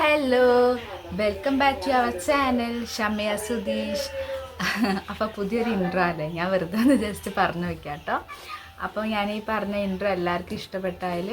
Hello welcome back to our channel ഷമയ Sudheesh അപ്പോൾ പുതിയൊരു intro അല്ലേ? ഞാൻ വെറുതെ ഒന്ന് ജസ്റ്റ് പറഞ്ഞു വെക്കാം കേട്ടോ അപ്പോൾ ഞാൻ ഈ പറഞ്ഞ ഇൻട്രോ എല്ലാവർക്കും ഇഷ്ടപ്പെട്ടാൽ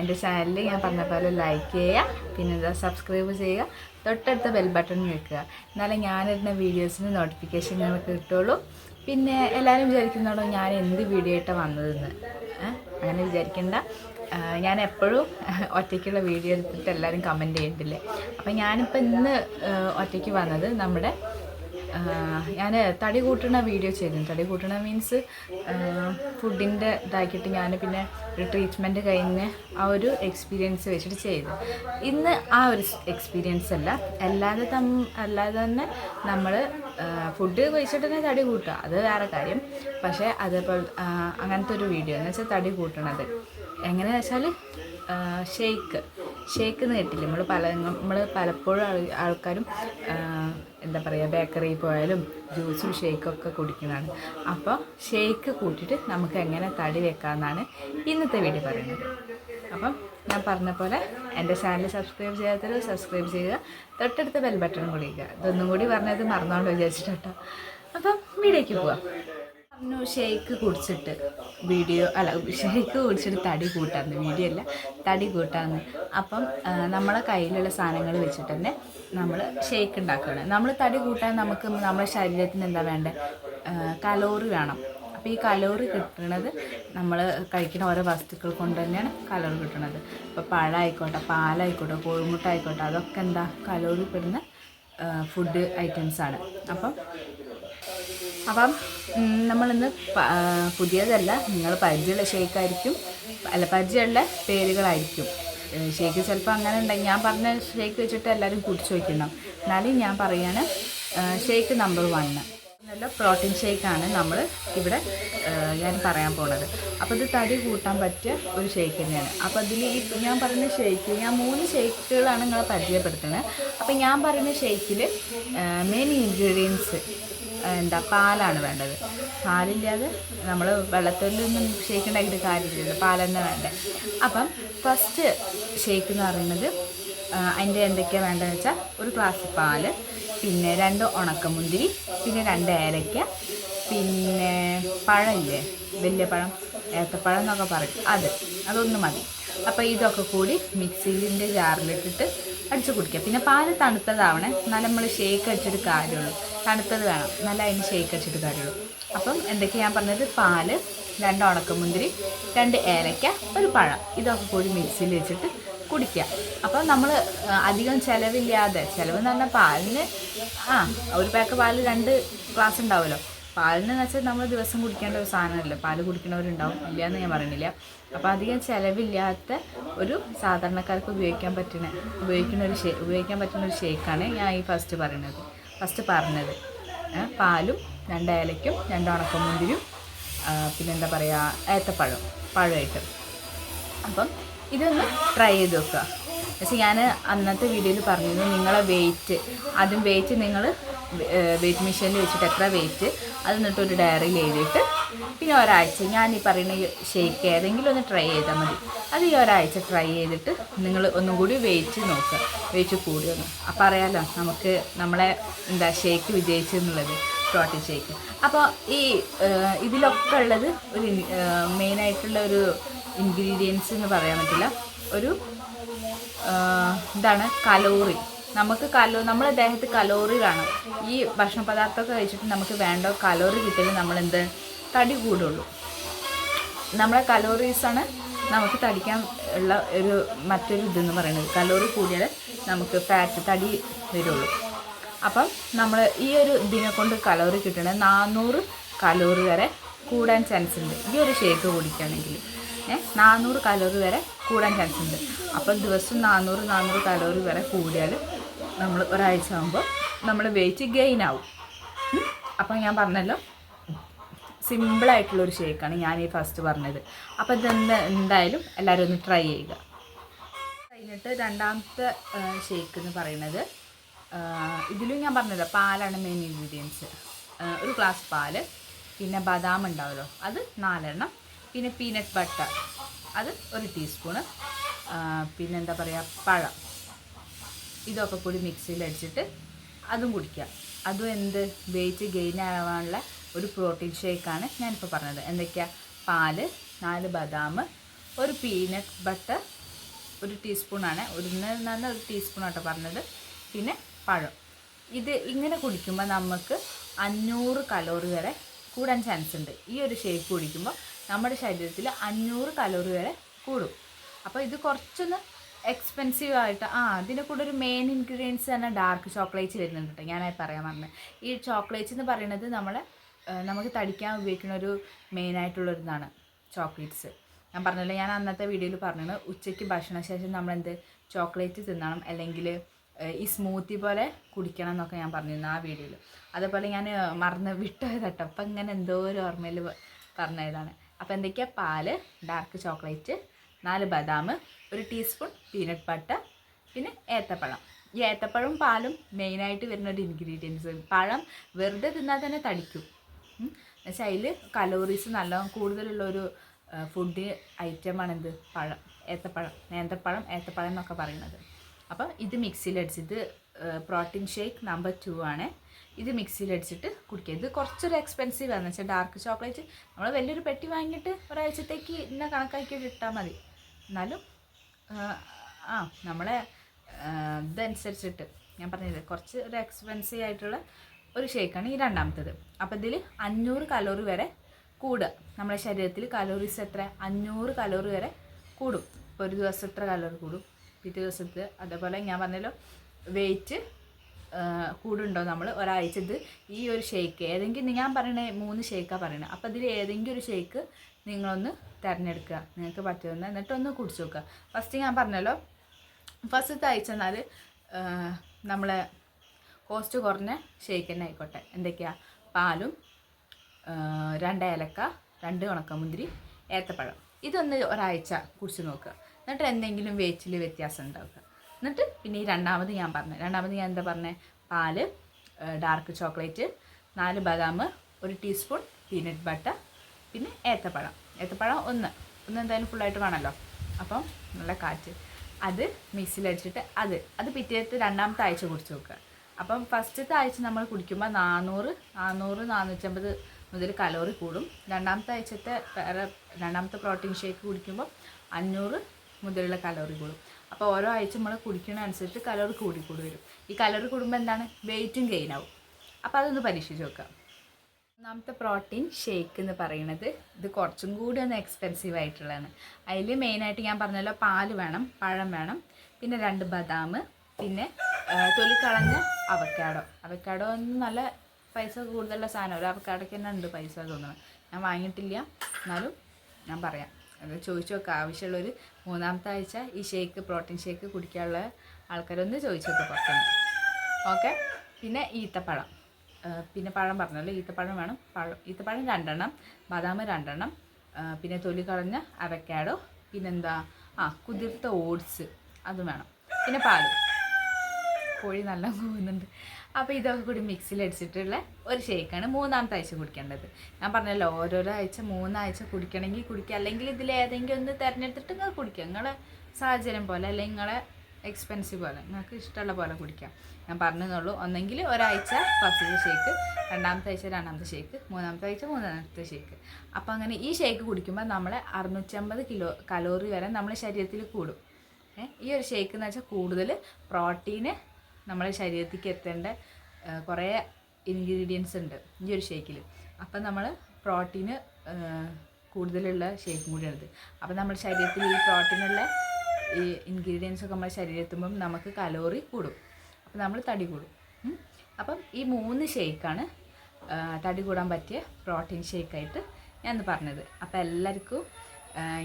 എന്റെ ചാനലിൽ ഞാൻ പറഞ്ഞ പോലെ ലൈക്ക് ചെയ്യുക പിന്നെ എന്താ സബ്സ്ക്രൈബ് ചെയ്യുക തൊട്ടടുത്ത ബെൽ ബട്ടൺ വെക്കുക. എന്നാലേ ഞാനിരുന്ന വീഡിയോസിന് നോട്ടിഫിക്കേഷൻ നിങ്ങൾക്ക് കിട്ടുള്ളൂ പിന്നെ എല്ലാവരും വിചാരിക്കുന്നുണ്ടോ ഞാൻ എന്ത് വീഡിയോ ആയിട്ടാണ് വന്നതെന്ന്? അങ്ങനെ വിചാരിക്കണ്ട. ഞാൻ എപ്പോഴും ഒറ്റയ്ക്കുള്ള വീഡിയോ എടുത്തിട്ട് എല്ലാവരും കമന്റ് ചെയ്യുന്നില്ലേ അപ്പം ഞാനിപ്പോൾ ഇന്ന് ഒറ്റയ്ക്ക് വന്നത് നമ്മുടെ ഞാൻ തടി കൂട്ടണ വീഡിയോ ചെയ്തിരുന്നു. തടി കൂട്ടണ മീൻസ് ഫുഡിന്റെ ഇതാക്കിയിട്ട് ഞാൻ പിന്നെ ഒരു ട്രീറ്റ്മെന്റ് കഴിഞ്ഞ് ആ ഒരു എക്സ്പീരിയൻസ് വെച്ചിട്ട് ചെയ്തു. ഇന്ന് ആ ഒരു എക്സ്പീരിയൻസ് അല്ല. അല്ലാതെ തം അല്ലാതെ തന്നെ നമ്മൾ ഫുഡ് കഴിച്ചിട്ട് തന്നെ തടി കൂട്ടുക. അത് വേറെ കാര്യം. പക്ഷേ അതേപോലെ അങ്ങനത്തെ ഒരു വീഡിയോ എന്ന് വെച്ചാൽ തടി കൂട്ടണത്. എങ്ങനെയാണെന്ന് വെച്ചാൽ ഷേക്ക്. ഷേക്ക് എന്ന് കേട്ടില്ലേ? നമ്മൾ പല നമ്മൾ പലപ്പോഴും ആൾ ആൾക്കാരും എന്താ പറയുക ബേക്കറിയിൽ പോയാലും ജ്യൂസും ഷേക്കും ഒക്കെ കുടിക്കുന്നതാണ്. അപ്പോൾ ഷേക്ക് കൂട്ടിയിട്ട് നമുക്ക് എങ്ങനെ തടി വെക്കാമെന്നാണ് ഇന്നത്തെ വീഡിയോ പറയുന്നത്. അപ്പം ഞാൻ പറഞ്ഞ പോലെ എന്റെ ചാനൽ സബ്സ്ക്രൈബ് ചെയ്യാത്തവർ സബ്സ്ക്രൈബ് ചെയ്യുക തൊട്ടടുത്ത ബെൽ ബട്ടൺ കൂടി ചെയ്യുക ഇതൊന്നും കൂടി പറഞ്ഞത് മറന്നുകൊണ്ട് വിചാരിച്ചിട്ടോ അപ്പം വീഡിയോയ്ക്ക് പോവാം. പറഞ്ഞു ഷേക്ക് കുടിച്ചിട്ട് വീഡിയോ അല്ല ഷേക്ക് കുടിച്ചിട്ട് തടി കൂട്ടാന്ന് വീഡിയോ അല്ല തടി കൂട്ടാന്ന്. അപ്പം നമ്മളെ കയ്യിലുള്ള സാധനങ്ങൾ വെച്ചിട്ട് തന്നെ നമ്മൾ ഷേക്ക് ഉണ്ടാക്കുകയാണ്. നമ്മൾ തടി കൂട്ടാൻ നമുക്ക് നമ്മുടെ ശരീരത്തിന് എന്താ വേണ്ടത് കലോറി വേണം. അപ്പോൾ ഈ കലോറി കിട്ടുന്നത് നമ്മൾ കഴിക്കുന്ന ഓരോ വസ്തുക്കൾ കൊണ്ട് തന്നെയാണ് കലോറി കിട്ടുന്നത് ഇപ്പോൾ പഴമായിക്കോട്ടെ പാലായിക്കോട്ടെ കോഴിമുട്ട ആയിക്കോട്ടെ അതൊക്കെ എന്താ? കലോറി പെടുന്ന ഫുഡ് ഐറ്റംസാണ് അപ്പം അപ്പം നമ്മളിന്ന് പുതിയതല്ല. നിങ്ങൾ പരിചയമുള്ള ഷേക്കായിരിക്കും അല്ല പരിചയമുള്ള പേരുകളായിരിക്കും. ഷേക്ക് ചിലപ്പോൾ അങ്ങനെ ഉണ്ടെങ്കിൽ ഞാൻ പറഞ്ഞ ഷേക്ക് വെച്ചിട്ട് എല്ലാവരും കുടിച്ചു വയ്ക്കണം എന്നാലും ഞാൻ പറയാണ് ഷേക്ക് നമ്പർ വണ്ണ് നല്ല പ്രോട്ടീൻ ഷേക്കാണ് നമ്മൾ ഇവിടെ ഞാൻ പറയാൻ പോണത്. അപ്പോൾ ഇത് തടി കൂട്ടാൻ പറ്റിയ ഒരു ഷേക്ക് തന്നെയാണ്. അപ്പോൾ അതിൽ ഈ ഞാൻ പറയുന്ന ഷേക്ക് ഞാൻ മൂന്ന് ഷേക്കുകളാണ് നിങ്ങളെ പരിചയപ്പെടുത്തുന്നത്. അപ്പോൾ ഞാൻ പറയുന്ന ഷേക്കിൽ മെയിൻ ഇൻഗ്രീഡിയൻസ് എന്താ പാലാണ് വേണ്ടത്. പാലില്ലാതെ നമ്മൾ വെള്ളത്തിലൊന്നും ഷേക്ക് ഉണ്ടാക്കിയിട്ട് കാര്യമില്ലല്ലോ പാൽ തന്നെ വേണ്ടേ. അപ്പം ഫസ്റ്റ് ഷേക്ക് എന്ന് പറയുന്നത് അതിന്റെ എന്തൊക്കെയാണ് വേണ്ടതെന്ന് വെച്ചാൽ ഒരു ഗ്ലാസ് പാൽ പിന്നെ രണ്ട് ഉണക്കമുന്തിരി പിന്നെ രണ്ട് ഏലക്ക പിന്നെ പഴമില്ലേ വലിയ പഴം ഏത്തപ്പഴം എന്നൊക്കെ പറയും. അത് അതൊന്ന് മതി. അപ്പോൾ ഇതൊക്കെ കൂടി മിക്സിന്റെ ജാറിലിട്ടിട്ട് അടിച്ച് കുടിക്കുക പിന്നെ പാൽ തണുത്തതാവണേ എന്നാലും നമ്മൾ ഷേക്ക് അടിച്ചിട്ട് കാര്യമുള്ളൂ. തണുത്തത് വേണം. നല്ല അതിന് ഷേക്ക് അടിച്ചിട്ട് കാര്യമുള്ളൂ. അപ്പം എന്തൊക്കെ ഞാൻ പറഞ്ഞത്? പാൽ രണ്ട് ഉണക്കമുന്തിരി രണ്ട് ഏലക്ക ഒരു പഴം. ഇതൊക്കെ കൂടി മിക്സിയിൽ വെച്ചിട്ട് കുടിക്കുക അപ്പോൾ നമ്മൾ അധികം ചിലവില്ലാതെ ചിലവ് എന്ന് പറഞ്ഞാൽ പാലിന് ആ ഒരു പാക്ക് പാൽ രണ്ട് ഗ്ലാസ് ഉണ്ടാവുമല്ലോ. പാലിന് വെച്ചാൽ നമ്മൾ ദിവസം കുടിക്കേണ്ട ഒരു സാധനമല്ല? പാൽ കുടിക്കുന്നവരുണ്ടാവും. ഇല്ല എന്ന് ഞാൻ പറയണില്ല അപ്പോൾ അധികം ചിലവില്ലാത്ത ഒരു സാധാരണക്കാർക്ക് ഉപയോഗിക്കാൻ പറ്റുന്ന ഉപയോഗിക്കുന്ന ഒരു ഷേ ഉപയോഗിക്കാൻ പറ്റുന്ന ഒരു ഷേക്കാണ് ഞാൻ ഈ ഫസ്റ്റ് പറയുന്നത്. ഫസ്റ്റ് പറഞ്ഞത്. പാലും രണ്ട് ഏലയ്ക്കും രണ്ട് ഉണക്കമുന്തിരിയും പിന്നെന്താ പറയുക ഏത്തപ്പഴം പഴമായിട്ട്. അപ്പം ഇതൊന്ന് ട്രൈ ചെയ്ത് നോക്കുക. പക്ഷേ ഞാൻ അന്നത്തെ വീഡിയോയിൽ പറഞ്ഞിരുന്നു നിങ്ങളെ വെയിറ്റ് അതും വെയിറ്റ് നിങ്ങൾ വെയിറ്റ് മെഷീനിൽ വെച്ചിട്ട് എത്ര വെയിറ്റ് അത് എന്നിട്ട് ഒരു ഡയറിയിൽ എഴുതിയിട്ട് പിന്നെ ഒരാഴ്ച ഞാൻ ഈ പറയുന്ന ഷേക്ക് ഏതെങ്കിലും ഒന്ന് ട്രൈ ചെയ്താൽ മതി. അത് ഈ ഒരാഴ്ച ട്രൈ ചെയ്തിട്ട് നിങ്ങൾ ഒന്നും കൂടി വെയിറ്റ് നോക്കുക വെയിറ്റ് കൂടി ഒന്ന്. അപ്പോൾ അറിയാലോ നമുക്ക് നമ്മളെ എന്താ ഷേക്ക് വിജയിച്ചു എന്നുള്ളത് പ്രോട്ടീൻ ഷേക്ക് അപ്പോൾ ഈ ഇതിലൊക്കെ ഉള്ളത് ഒരു മെയിനായിട്ടുള്ള ഒരു ഇൻഗ്രീഡിയൻസ് എന്ന് പറയാൻ പറ്റില്ല. ഒരു ഇതാണ് കലോറി നമുക്ക് കലോ നമ്മളെ ദേഹത്ത് കലോറി കാണും. ഈ ഭക്ഷണ പദാർത്ഥമൊക്കെ കഴിച്ചിട്ട് നമുക്ക് വേണ്ട കലോറി കിട്ടിയാൽ നമ്മൾ എന്ത്? തടി കൂടുള്ളൂ. നമ്മളെ കലോറീസാണ് നമുക്ക് തടിക്കാൻ ഉള്ള ഒരു മറ്റൊരു ഇതെന്ന് പറയുന്നത്. കലോറി കൂടിയാൽ നമുക്ക് ഫാറ്റ് തടി വരുള്ളൂ. അപ്പം നമ്മൾ ഈ ഒരു ഇതിനെ കൊണ്ട് കലോറി കിട്ടണത് നാനൂറ് കലോറി വരെ കൂടാൻ ചാൻസ് ഉണ്ട്. ഈ ഒരു ഷേക്ക് കുടിക്കുകയാണെങ്കിൽ നാനൂറ് കലോറി വരെ കൂടാൻ ചാൻസ് ഉണ്ട്. അപ്പം ദിവസം നാനൂറ് നാനൂറ് കലോറി വരെ കൂടിയാൽ നമ്മൾ ഒരാഴ്ച ആകുമ്പോൾ നമ്മൾ വെയിറ്റ് ഗെയിൻ ആവും. ഉം. അപ്പം ഞാൻ പറഞ്ഞല്ലോ സിമ്പിളായിട്ടുള്ളൊരു ഷേക്കാണ് ഞാൻ ഈ ഫസ്റ്റ് പറഞ്ഞത്. അപ്പോൾ ഇതെന്താ എന്തായാലും എല്ലാവരും ഒന്ന് ട്രൈ ചെയ്യുക. കഴിഞ്ഞിട്ട് രണ്ടാമത്തെ ഷേക്ക് എന്ന് പറയുന്നത് ഇതിലും ഞാൻ പറഞ്ഞല്ലോ പാലാണ് മെയിൻ ഇൻഗ്രീഡിയൻസ് ഒരു ഗ്ലാസ് പാൽ പിന്നെ ബദാം ഉണ്ടാവുമല്ലോ അത് നാലെണ്ണം പിന്നെ പീനട്ട് ബട്ടർ അത് ഒരു ടീസ്പൂണ് പിന്നെന്താ പറയുക പഴം. ഇതൊക്കെ കൂടി മിക്സിയിൽ അടിച്ചിട്ട് അതും കുടിക്കുക അതും എന്ത്? വെയിറ്റ് ഗെയിൻ ആവാനുള്ള ഒരു പ്രോട്ടീൻ ഷേക്കാണ് ഞാനിപ്പോൾ പറഞ്ഞത്. എന്തൊക്കെയാ? പാൽ നാല് ബദാം ഒരു പീനട്ട് ബട്ടർ ഒരു ടീസ്പൂണാണ് ഒരു നല്ല ഒരു ടീസ്പൂണാട്ടോ പറഞ്ഞത്. പിന്നെ പഴം. ഇത് ഇങ്ങനെ കുടിക്കുമ്പോൾ നമുക്ക് അഞ്ഞൂറ് കലോറി വരെ കൂടാൻ ചാൻസ് ഉണ്ട്. ഈ ഒരു ഷേക്ക് കുടിക്കുമ്പോൾ നമ്മുടെ ശരീരത്തിൽ അഞ്ഞൂറ് കലോറി വരെ കൂടും. അപ്പോൾ ഇത് കുറച്ചൊന്ന് എക്സ്പെൻസീവ് ആയിട്ട് ആ അതിന്റെ കൂടെ ഒരു മെയിൻ ഇൻഗ്രീഡിയൻസ് തന്നെ ഡാർക്ക് ചോക്ലേറ്റ്സ് വരുന്നുണ്ട് കേട്ടോ ഞാനായി പറയാൻ പറഞ്ഞത് ഈ ചോക്ലേറ്റ്സ് എന്ന് പറയുന്നത് നമ്മളെ നമുക്ക് തടിക്കാൻ ഉപയോഗിക്കുന്ന ഒരു മെയിനായിട്ടുള്ളൊരു ഇതാണ് ചോക്ലേറ്റ്സ് ഞാൻ പറഞ്ഞല്ലോ ഞാൻ അന്നത്തെ വീഡിയോയിൽ പറഞ്ഞത് ഉച്ചയ്ക്ക് ഭക്ഷണശേഷം നമ്മളെന്ത് ചോക്ലേറ്റ് തിന്നണം അല്ലെങ്കിൽ ഈ സ്മൂത്തി പോലെ കുടിക്കണം എന്നൊക്കെ ഞാൻ പറഞ്ഞിരുന്നു ആ വീഡിയോയിൽ അതേപോലെ ഞാൻ മറന്ന് വിട്ടുപോയത് കേട്ടോ അപ്പം ഇങ്ങനെ എന്തോ ഒരു ഓർമ്മയിൽ പറഞ്ഞതാണ്. അപ്പോൾ എന്തൊക്കെയാണ് പാൽ ഡാർക്ക് ചോക്ലേറ്റ് നാല് ബദാം ഒരു ടീസ്പൂൺ പീനട്ട് ബട്ടർ പിന്നെ ഏത്തപ്പഴം. ഈ ഏത്തപ്പഴവും പാലും മെയിനായിട്ട് വരുന്ന ഒരു ഇൻഗ്രീഡിയൻസ് പഴം വെറുതെ തിന്നാൽ തന്നെ തടിക്കും. എന്നുവെച്ചാൽ അതിൽ കലോറീസ് നല്ല കൂടുതലുള്ള ഒരു ഫുഡ് ഐറ്റമാണ് എന്ത്? പഴം ഏത്തപ്പഴം നേന്ത്രപ്പഴം ഏത്തപ്പഴം എന്നൊക്കെ പറയുന്നത്. അപ്പം ഇത് മിക്സിയിലടിച്ചിട്ട് പ്രോട്ടീൻ ഷേക്ക് നമ്പർ ടു ആണ്. ഇത് മിക്സിയിലടിച്ചിട്ട് കുടിക്കുക. ഇത് കുറച്ചൊരു എക്സ്പെൻസീവ് ആണെന്ന് വെച്ചാൽ ഡാർക്ക് ചോക്ലേറ്റ് നമ്മൾ വലിയൊരു പെട്ടി വാങ്ങിയിട്ട് ഒരാഴ്ചത്തേക്ക് ഇന്ന കണക്കാക്കിയിട്ട് ഇട്ടാൽ മതി. എന്നാലും ആ, നമ്മളെ ഇതനുസരിച്ചിട്ട് ഞാൻ പറഞ്ഞത് കുറച്ച് ഒരു എക്സ്പെൻസീവ് ആയിട്ടുള്ള ഒരു ഷേക്കാണ് ഈ രണ്ടാമത്തേത്. അപ്പോൾ ഇതിൽ അഞ്ഞൂറ് കലോറി വരെ കൂടുക. നമ്മുടെ ശരീരത്തിൽ കലോറീസ് എത്ര? അഞ്ഞൂറ് കലോറി വരെ കൂടും. ഇപ്പോൾ ഒരു ദിവസം എത്ര കലോറി കൂടും. പിറ്റേ ദിവസത്തെ അതേപോലെ ഞാൻ പറഞ്ഞല്ലോ വെയിറ്റ് കൂടുണ്ടോ നമ്മൾ ഒരാഴ്ച ഇത് ഈ ഒരു ഷേക്ക് ഏതെങ്കിലും ഞാൻ പറയണേ മൂന്ന് ഷേക്കാണ് പറയണത് അപ്പോൾ ഇതിൽ ഏതെങ്കിലും ഒരു ഷേക്ക് നിങ്ങളൊന്ന് തിരഞ്ഞെടുക്കുക. നിങ്ങൾക്ക് പറ്റുന്ന എന്നിട്ട് ഒന്ന് കുടിച്ച് നോക്കുക. ഫസ്റ്റ് ഞാൻ പറഞ്ഞല്ലോ ഫസ്റ്റ് ആഴ്ച എന്നാൽ നമ്മളെ കോസ്റ്റ് കുറഞ്ഞ ഷേക്ക് തന്നെ ആയിക്കോട്ടെ. എന്തൊക്കെയാ? പാലും രണ്ട് ഏലക്ക രണ്ട് ഉണക്കമുന്തിരി ഏത്തപ്പഴം. ഇതൊന്ന് ഒരാഴ്ച കുടിച്ച് നോക്കുക. എന്നിട്ട് എന്തെങ്കിലും വേച്ചിൽ വ്യത്യാസം ഉണ്ടാവുക. എന്നിട്ട് പിന്നെ ഈ രണ്ടാമത് ഞാൻ പറഞ്ഞു രണ്ടാമത് ഞാൻ എന്താ പറഞ്ഞത് പാൽ ഡാർക്ക് ചോക്ലേറ്റ് നാല് ബദാം ഒരു ടീസ്പൂൺ പീനട്ട് ബട്ടർ പിന്നെ ഏത്തപ്പഴം. ഏത്തപ്പഴം ഒന്ന്. ഒന്ന് എന്തായാലും ഫുള്ളായിട്ട് വേണമല്ലോ. അപ്പം നല്ല കാറ്റ്. അത് മിക്സിയിലടിച്ചിട്ട് അത്. അത് പിറ്റേത്തെ രണ്ടാമത്തെ ആഴ്ച കുടിച്ച് നോക്കുക. അപ്പം ഫസ്റ്റത്തെ ആഴ്ച നമ്മൾ കുടിക്കുമ്പോൾ നാനൂറ് നാനൂറ് നാനൂറ്റമ്പത് മുതൽ കലോറി കൂടും. രണ്ടാമത്തെ ആഴ്ചത്തെ വേറെ രണ്ടാമത്തെ പ്രോട്ടീൻ ഷേക്ക് കുടിക്കുമ്പോൾ അഞ്ഞൂറ് മുതലുള്ള കലോറി കൂടും. അപ്പോൾ ഓരോ ആഴ്ച നമ്മൾ കുടിക്കുന്ന അനുസരിച്ച് കലോറി കൂടി കൂടി വരും. ഈ കലോറി കൂടുമ്പോൾ എന്താണ്? വെയിറ്റും ഗെയിൻ ആവും. അപ്പോൾ അതൊന്ന് പരീക്ഷിച്ച് നോക്കാം ഒന്നാമത്തെ പ്രോട്ടീൻ ഷേക്ക് എന്ന് പറയുന്നത്. ഇത് കുറച്ചും കൂടി ഒന്ന് എക്സ്പെൻസീവ് ആയിട്ടുള്ളതാണ്. അതിൽ മെയിനായിട്ട് ഞാൻ പറഞ്ഞല്ലോ പാൽ വേണം പഴം വേണം പിന്നെ രണ്ട് ബദാം പിന്നെ തൊലി കളഞ്ഞ അവക്കാഡോ അവക്കാഡോ ഒന്ന് നല്ല പൈസ കൂടുതലുള്ള സാധനം. ഒരു അവക്കാടൊക്കെ തന്നെ ഉണ്ട് പൈസ തോന്നുന്നത് ഞാൻ വാങ്ങിയിട്ടില്ല. എന്നാലും ഞാൻ പറയാം. അത് ചോദിച്ചു നോക്കാം. ആവശ്യമുള്ളൊരു മൂന്നാമത്തെ ആഴ്ച ഈ ഷേക്ക് പ്രോട്ടീൻ ഷേക്ക് കുടിക്കാനുള്ള ആൾക്കാരൊന്ന് ചോദിച്ചു നോക്കാം പുറത്തുനിന്ന്. ഓക്കെ പിന്നെ ഈത്തപ്പഴം. പിന്നെ പഴം പറഞ്ഞല്ലോ ഈത്തപ്പഴം വേണം. പഴം ഈത്തപ്പഴം രണ്ടെണ്ണം ബദാം രണ്ടെണ്ണം പിന്നെ തൊലി കളഞ്ഞ അവക്കാഡോ പിന്നെന്താ? ആ കുതിർത്ത ഓട്സ് അത് വേണം. പിന്നെ പാൽ കോഴി നല്ല പോകുന്നുണ്ട് അപ്പോൾ ഇതൊക്കെ കൂടി മിക്സിയിൽ അടിച്ചിട്ടുള്ള ഒരു ഷേക്കാണ് മൂന്നാമത്തെ ആഴ്ച കുടിക്കേണ്ടത്. ഞാൻ പറഞ്ഞല്ലോ ഓരോരോ ആഴ്ച മൂന്നാഴ്ച കുടിക്കണമെങ്കിൽ കുടിക്കുക. അല്ലെങ്കിൽ ഇതിൽ ഏതെങ്കിലും ഒന്ന് തിരഞ്ഞെടുത്തിട്ട് നിങ്ങൾ കുടിക്കുക. നിങ്ങളെ സാഹചര്യം പോലെ അല്ലെങ്കിൽ നിങ്ങളെ എക്സ്പെൻസീവ് പോലെ. നിങ്ങൾക്ക് ഇഷ്ടമുള്ള പോലെ കുടിക്കാം. ഞാൻ പറഞ്ഞതെന്നുള്ളൂ ഒന്നെങ്കിൽ ഒരാഴ്ച ഫസ്റ്റ് ഷേക്ക് രണ്ടാമത്തെ ആഴ്ച രണ്ടാമത്തെ ഷേക്ക് മൂന്നാമത്തെ ആഴ്ച മൂന്നാമത്തെ ഷേക്ക് അപ്പോൾ അങ്ങനെ ഈ ഷേക്ക് കുടിക്കുമ്പോൾ നമ്മളെ അറുന്നൂറ്റമ്പത് കിലോ കലോറി വരെ നമ്മുടെ ശരീരത്തിൽ കൂടും. ഈ ഒരു ഷേക്ക് എന്ന് വെച്ചാൽ കൂടുതൽ പ്രോട്ടീന് നമ്മുടെ ശരീരത്തിലേക്ക് എത്തേണ്ട കുറേ ഇൻഗ്രീഡിയൻസ് ഉണ്ട് ഈ ഒരു ഷേക്കിൽ അപ്പം നമ്മൾ പ്രോട്ടീന് കൂടുതലുള്ള ഷേക്കും കൂടിയാണിത് അപ്പം നമ്മുടെ ശരീരത്തിൽ ഈ പ്രോട്ടീനുള്ള ഈ ഇൻഗ്രീഡിയൻസ് ഒക്കെ നമ്മുടെ ശരീരത്തുമ്പം നമുക്ക് കലോറി കൂടും. അപ്പം നമ്മൾ തടി കൂടും. അപ്പം ഈ മൂന്ന് ഷേക്കാണ് തടി കൂടാൻ പറ്റിയ പ്രോട്ടീൻ ഷേക്കായിട്ട് ഞാൻ പറഞ്ഞത്. അപ്പം എല്ലാവർക്കും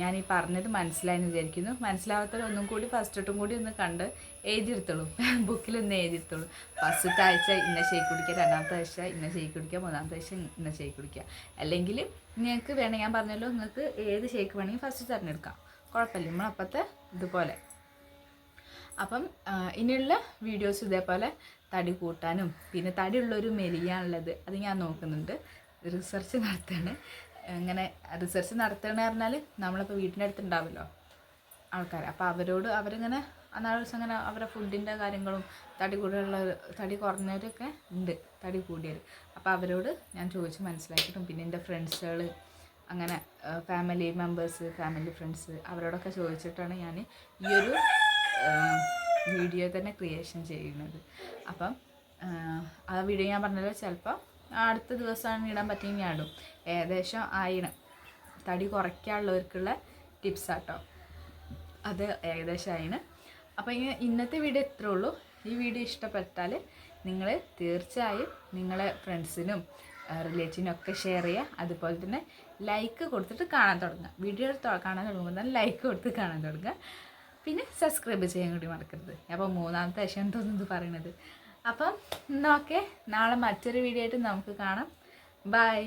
ഞാൻ ഈ പറഞ്ഞത് മനസ്സിലായെന്ന് വിചാരിക്കുന്നു. മനസ്സിലാവാത്തവർ ഒന്നും കൂടി ഫസ്റ്റ് തൊട്ടും കൂടി ഒന്ന് കണ്ട് എഴുതിയെടുത്തോളൂ. ബുക്കിലൊന്ന് എഴുതിയെടുത്തോളൂ. ഫസ്റ്റത്തെ ആഴ്ച ഇന്ന ഷേക്ക് കുടിക്കുക രണ്ടാമത്തെ ആഴ്ച ഇന്ന ഷേക്ക് കുടിക്കുക മൂന്നാമത്തെ ആഴ്ച ഇന്ന ഷേക്ക് കുടിക്കുക. അല്ലെങ്കിൽ നിങ്ങൾക്ക് വേണമെങ്കിൽ ഞാൻ പറഞ്ഞല്ലോ നിങ്ങൾക്ക് ഏത് ഷേക്ക് വേണമെങ്കിൽ ഫസ്റ്റ് തിരഞ്ഞെടുക്കാം കുഴപ്പമില്ല. നമ്മളപ്പത്തെ ഇതുപോലെ. അപ്പം ഇനിയുള്ള വീഡിയോസ് ഇതേപോലെ തടി കൂട്ടാനും പിന്നെ തടിയുള്ളൊരു മെലിയാനുള്ളത് അത് ഞാൻ നോക്കുന്നുണ്ട്. റിസർച്ച് നടത്താണ്. അങ്ങനെ റിസർച്ച് നടത്തണമെന്ന് പറഞ്ഞാൽ നമ്മളിപ്പോൾ വീട്ടിന്റെ അടുത്തുണ്ടാവുമല്ലോ ആൾക്കാർ അപ്പോൾ അവരോട് അവരിങ്ങനെ അന്നാ ദിവസം അങ്ങനെ അവരുടെ ഫുഡിന്റെ കാര്യങ്ങളും തടി കൂടുതലുള്ള തടി കുറഞ്ഞവരൊക്കെ ഉണ്ട് തടി കൂടിയവർ അപ്പോൾ അവരോട് ഞാൻ ചോദിച്ച് മനസ്സിലാക്കിയിട്ടും പിന്നെ എന്റെ ഫ്രണ്ട്സുകൾ അങ്ങനെ ഫാമിലി മെമ്പേഴ്സ് ഫാമിലി ഫ്രണ്ട്സ് അവരോടൊക്കെ ചോദിച്ചിട്ടാണ് ഞാൻ ഈ ഒരു വീഡിയോ തന്നെ ക്രിയേഷൻ ചെയ്യുന്നത്. അപ്പം ആ, വീഡിയോ ഞാൻ പറഞ്ഞല്ലോ ചിലപ്പോൾ അടുത്ത ദിവസമാണ് ഇടാൻ പറ്റിയെങ്കിൽ ഇടും. ഏകദേശം ആയിരം. തടി കുറയ്ക്കാനുള്ളവർക്കുള്ള ടിപ്സ് ആട്ടോ. അത് ഏകദേശം ആയിന്. അപ്പോൾ ഇന്നത്തെ വീഡിയോ ഇത്രേ ഉള്ളൂ. ഈ വീഡിയോ ഇഷ്ടപ്പെട്ടാൽ നിങ്ങൾ തീർച്ചയായും നിങ്ങളെ ഫ്രണ്ട്സിനും റിലേറ്റീവിനും ഒക്കെ ഷെയർ ചെയ്യുക അതുപോലെ തന്നെ ലൈക്ക് കൊടുത്തിട്ട് കാണാൻ തുടങ്ങുക. വീഡിയോ കാണാൻ തുടങ്ങുമ്പോൾ തന്നെ ലൈക്ക് കൊടുത്ത് കാണാൻ തുടങ്ങുക. പിന്നെ സബ്സ്ക്രൈബ് ചെയ്യാൻ കൂടി മറക്കരുത്. അപ്പോൾ മൂന്നാമത്തെ വിഷയം തോന്നുന്നത് പറയണത്. അപ്പം എന്നാൽ ഓക്കെ നാളെ മറ്റൊരു വീഡിയോ ആയിട്ട് നമുക്ക് കാണാം. ബൈ